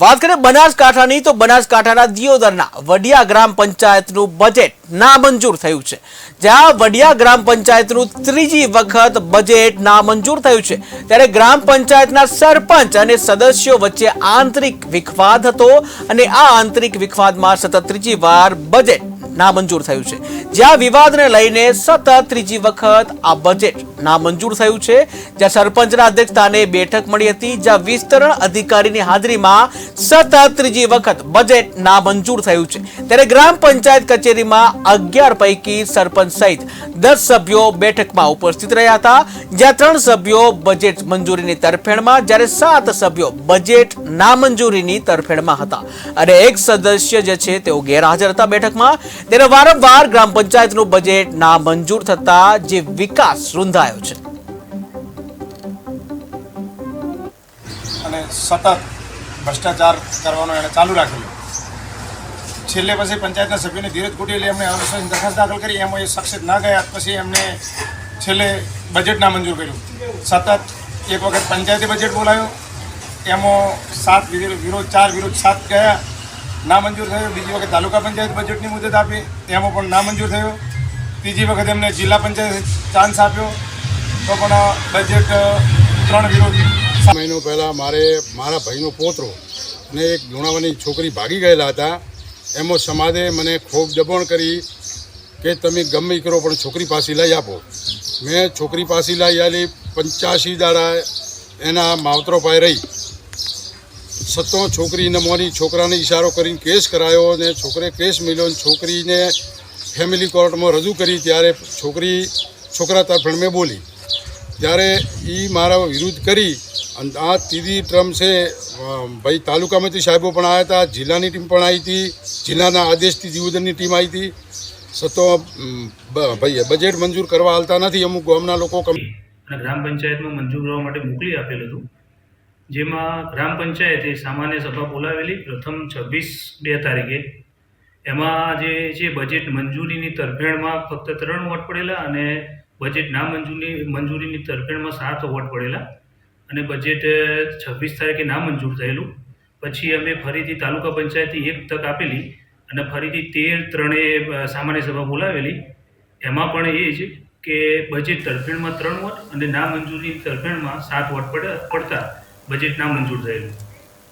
વાત કરીએ બનાસકાંઠાની, તો બનાસકાંઠાના દિયોદરના વડિયા ગ્રામ પંચાયતનું બજેટ નામંજૂર થયું છે. જ્યાં વડિયા ગ્રામ પંચાયતનું ત્રીજી વખત બજેટ નામંજૂર થયું છે. ત્યારે ગ્રામ પંચાયતના સરપંચ અને સદસ્યો વચ્ચે આંતરિક વિખવાદ હતો અને આ આંતરિક વિખવાદમાં સતત ત્રીજી વાર બજેટ નામંજૂર થયું છે. જ્યાં વિવાદને લઈને સતત ત્રીજી વખત આ બજેટ નામંજૂર થયું છે. જ્યાં સરપંચના અધ્યક્ષસ્થાને બેઠક મળી હતી, જ્યાં વિસ્તરણ અધિકારીની હાજરીમાં સતત ત્રીજી વખત બજેટ નામંજૂર થયું છે. ત્યારે ગ્રામ પંચાયત કચેરીમાં અગિયાર પૈકી સરપંચ સહિત દસ સભ્યો બેઠકમાં ઉપસ્થિત રહ્યા હતા. જ્યાં ત્રણ સભ્યો બજેટ મંજૂરીની તરફેણમાં, જ્યારે સાત સભ્યો બજેટ નામંજૂરીની તરફેણમાં હતા. અને એક સદસ્ય જે છે, તેઓ ગેરહાજર હતા બેઠકમાં. ત્યારે વારંવાર ગ્રામ પંચાયતનું બજેટ નામંજૂર થતા જે વિકાસ રૂંધાયો. છે અને સતત ભ્રષ્ટાચાર કરવાનો એણે ચાલુ રાખેલો છેલ્લે પછી પંચાયતના સભ્યોને ધીરજ કુટેલી એમને અવિશ્વાસની દરખાસ્ત દાખલ કરી, એમાં એ સક્સેસ ના ગયા, પછી એમને છેલ્લે બજેટ ના મંજૂર કર્યું. સતત એક વખત પંચાયતી બજેટ બોલાયો એમાં સાત વિરો- વિરોધ, ચાર વિરોધ, સાત ગયા. ના મંજૂર થયો. બીજી વખત તાલુકા પંચાયત બજેટની મુદત આપી. એમાં પણ ના મંજૂર થયો. ત્રીજી વખત એમને જિલ્લા પંચાયત ચાન્સ આપ્યો. તો પણ બજેટ ત્રણ વિરોધી. મહિનો પહેલાં મારે મારા ભાઈનો પોતરો અને એક લુણાવાની છોકરી ભાગી ગયેલા હતા. એમાં સમાજે મને ખૂબ દબાણ કરી કે તમે ગમે કરો, પણ છોકરી પાછી લઈ આપો. મેં છોકરી પાછી લઈ આલી, પંચ્યાસી દાડા એના માવતરો પાસે રહી. સત્તો છોકરી નમવાની છોકરાને ઇશારો કરીને કેસ કરાયો અને છોકરે કેસ મળ્યો છોકરીને ફેમિલી કોર્ટમાં રજૂ કરી ત્યારે છોકરી છોકરા તરફેણ મેં બોલી. ત્યારે એ મારા વિરુદ્ધ કરી અને આ ત્રીજી ટ્રમ છે ભાઈ તાલુકામાંથી સાહેબો પણ આવ્યા હતા, જિલ્લાની ટીમ પણ આવી હતી, જિલ્લાના આદેશથી જીવદનની ટીમ આવી હતી. સતો ભાઈ બજેટ મંજૂર કરવા હાલતા નથી, અમુક ગામના લોકો અને ગ્રામ પંચાયતમાં મંજૂર કરવા માટે મોકલી આપેલું હતું. જેમાં ગ્રામ પંચાયતે સામાન્ય સભા બોલાવેલી પ્રથમ છવ્વીસ બે તારીખે. એમાં જે છે બજેટ મંજૂરીની તરફેણમાં ફક્ત ત્રણ વોટ પડેલા અને બજેટ ના મંજૂરી મંજૂરીની તરફેણમાં સાત વોટ પડેલા અને બજેટ છવ્વીસ તારીખે ના મંજૂર થયેલું. પછી અમે ફરીથી તાલુકા પંચાયતથી એક તક આપેલી અને ફરીથી તેર ત્રણે સામાન્ય સભા બોલાવેલી. એમાં પણ એ જ કે બજેટ તરફેણમાં ત્રણ વોટ અને ના મંજૂરી તરફેણમાં સાત વોટ પડ- પડતા બજેટ ના મંજૂર થયેલું.